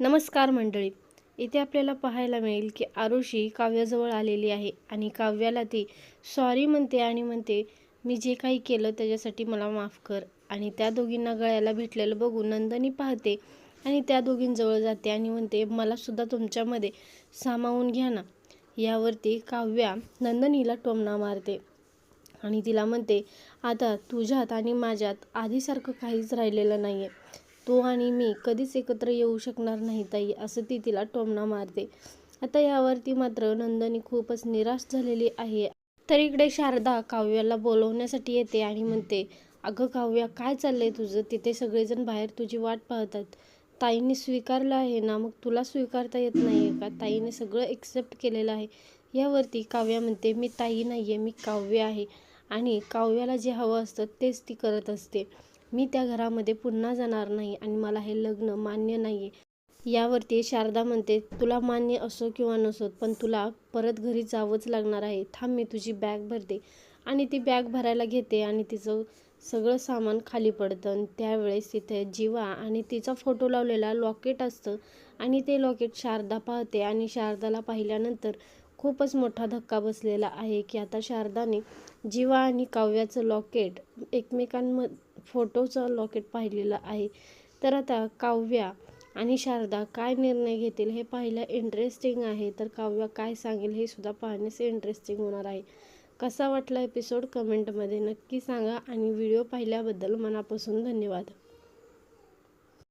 नमस्कार मंडळी. इथे आपल्याला पाहायला मिळेल की आरुषी काव्याजवळ आलेली आहे आणि काव्याला ती सॉरी म्हणते आणि म्हणते मी जे काही केलं त्याच्यासाठी मला माफ कर आणि त्या दोघींना गळ्याला भेटलेलं बघून नंदनी पाहते आणि त्या दोघींजवळ जाते आणि म्हणते मला सुद्धा तुमच्यामध्ये सामावून घ्या ना. यावरती काव्या नंदनीला टोमणा मारते आणि तिला म्हणते आता तुझ्यात आणि माझ्यात आधीसारखं काहीच राहिलेलं नाही आहे तू आणि मी कधीच एकत्र येऊ शकणार नाही ताई असं ती तिला टोमणा मारते. आता यावरती मात्र नंदनी खूपच निराश झालेली आहे. तर इकडे शारदा काव्याला बोलवण्यासाठी येते आणि म्हणते अगं काव्या काय चाललंय तुझं? तिथे सगळेजण बाहेर तुझी वाट पाहतात. ताईने स्वीकारलं आहे ना मग तुला स्वीकारता येत नाही आहे का? ताईने सगळं एक्सेप्ट केलेलं आहे. यावरती काव्या म्हणते मी ताई नाही आहे मी काव्य आहे. आणि काव्याला जे हवं असतं तेच ती करत असते. मी त्या घरामध्ये पुन्हा जाणार नाही आणि मला हे लग्न मान्य नाही आहे यावरती शारदा म्हणते तुला मान्य असो किंवा नसो पण तुला परत घरी जावंच लागणार आहे. थांब मी तुझी बॅग भरते. आणि ती बॅग भरायला घेते आणि तिचं सगळं सामान खाली पडतं. आणि त्यावेळेस तिथे जीवा आणि तिचा फोटो लावलेला लॉकेट असतं आणि ते लॉकेट शारदा पाहते. आणि शारदाला पाहिल्यानंतर खूपच मोठा धक्का बसलेला आहे की आता शारदाने जीवा आणि काव्याचं लॉकेट एकमेकांम फोटोचं लॉकेट पाहिलेलं आहे. तर आता काव्या आणि शारदा काय निर्णय घेतील हे पाहायला इंटरेस्टिंग आहे. तर काव्या काय सांगेल हे सुद्धा पाहण्यास इंटरेस्टिंग होणार आहे. कसा वाटला एपिसोड कमेंटमध्ये नक्की सांगा. आणि व्हिडिओ पाहिल्याबद्दल मनापासून धन्यवाद.